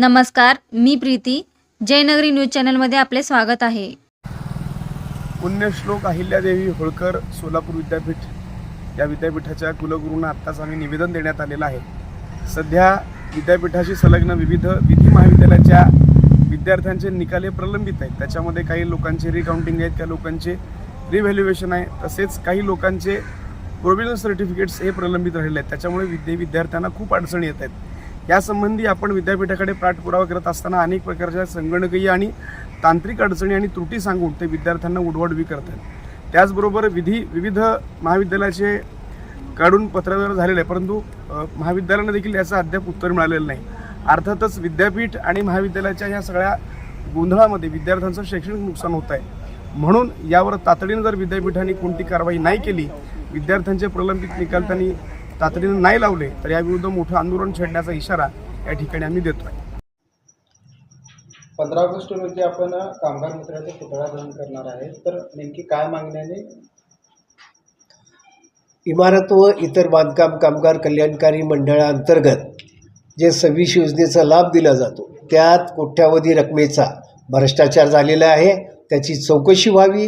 नमस्कार मी प्रीती. जयनगरी न्यूज चॅनलमध्ये आपले स्वागत आहे. पुण्यश्लोक अहिल्यादेवी होळकर सोलापूर विद्यापीठ. या विद्यापीठाच्या कुलगुरूंना आत्ताच आम्ही निवेदन देण्यात आलेलं आहे. सध्या विद्यापीठाशी संलग्न विविध विधी महाविद्यालयाच्या विद्यार्थ्यांचे निकाल हे प्रलंबित आहेत. त्याच्यामध्ये काही लोकांचे रिकाउंटिंग आहेत काही लोकांचे रिव्हॅल्युएशन आहे. तसेच काही लोकांचे प्रोव्हिजन सर्टिफिकेट्स हे प्रलंबित राहिले आहेत. त्याच्यामुळे विद्या विद्यार्थ्यांना खूप अडचणी येत आहेत. यासंबंधी आपण विद्यापीठाकडे पाठपुरावा करत असताना अनेक प्रकारच्या संगणकीय आणि तांत्रिक अडचणी आणि त्रुटी सांगून ते विद्यार्थ्यांना उडवाडवी करतात. त्याचबरोबर विधी विविध महाविद्यालयाचे काढून पत्रव्यवहार झालेले आहे परंतु महाविद्यालयानं देखील याचं अद्याप उत्तर मिळालेलं नाही. अर्थातच विद्यापीठ आणि महाविद्यालयाच्या ह्या सगळ्या गोंधळामध्ये विद्यार्थ्यांचं शैक्षणिक नुकसान होत आहे. म्हणून यावर तातडीनं जर विद्यापीठाने कोणती कारवाई नाही केली विद्यार्थ्यांचे प्रलंबित निकाल त्यांनी तातडीनं नाही लावले तर याविरुद्ध मोठं आंदोलन छेडण्याचा इशारा या ठिकाणी आम्ही देतोय. पंधरा ऑगस्ट रोजी आपण कामगार मित्राचा पुतळा दहन करणार आहे. तर नेमकी काय मागण्याने? इमारत व इतर बांधकाम कामगार कल्याणकारी मंडळाअंतर्गत जे सव्वीस योजनेचा लाभ दिला जातो त्यात कोट्यावधी रकमेचा भ्रष्टाचार झालेला आहे. त्याची चौकशी व्हावी.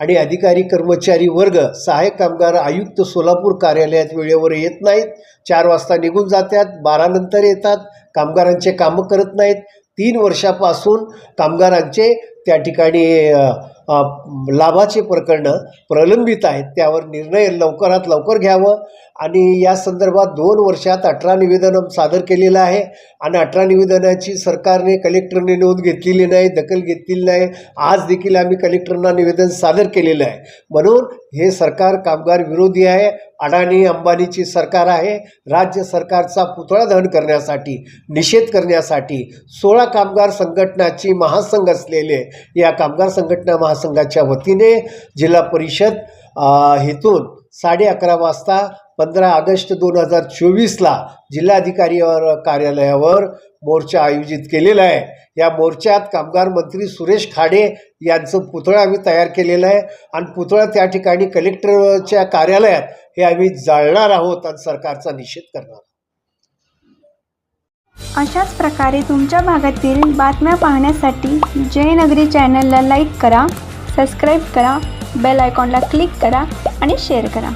आणि अधिकारी कर्मचारी वर्ग सहाय्यक कामगार आयुक्त सोलापूर कार्यालयात वेळेवर येत नाहीत. चार वाजता निघून जातात बारानंतर येतात. कामगारांचे कामं करत नाहीत. तीन वर्षापासून कामगारांचे त्या ठिकाणी लाभाचे प्रकरणं प्रलंबित आहेत त्यावर निर्णय लवकरात लवकर घ्यावं. आणि या संदर्भात दोन वर्षात अठरा निवेदनं सादर केलेलं आहे. आणि अठरा निवेदनाची सरकारने कलेक्टरने नोंद घेतलेली नाही दखल घेतलेली नाही. आज देखील आम्ही कलेक्टरना निवेदन सादर केलेलं आहे. म्हणून हे सरकार कामगार विरोधी आहे. अडाणी अंबानीची सरकार आहे. राज्य सरकारचा पुतळा दहन करण्यासाठी निषेध करण्यासाठी सोळा कामगार संघटनाची महासंघ असलेले या कामगार संघटना महासंघाच्या वतीने जिल्हा परिषद हेतून साडे अकरा वाजता पंधरा ऑगस्ट दोन हजार चोवीसला जिल्हाधिकारी कार्यालयावर मोर्चा आयोजित केलेला आहे. या मोर्चात कामगार मंत्री सुरेश खाडे यांचं पुतळा आम्ही तयार केलेलं आहे आणि पुतळा त्या ठिकाणी कलेक्टरच्या कार्यालयात हे आम्ही जाळणार आहोत आणि सरकारचा निषेध करणार अशाच प्रकारे तुमच्या भागातील बातम्या पाहण्यासाठी जयनगरी चॅनलला लाईक करा सबस्क्राईब करा बेल आयकॉनला क्लिक करा आणि शेअर करा.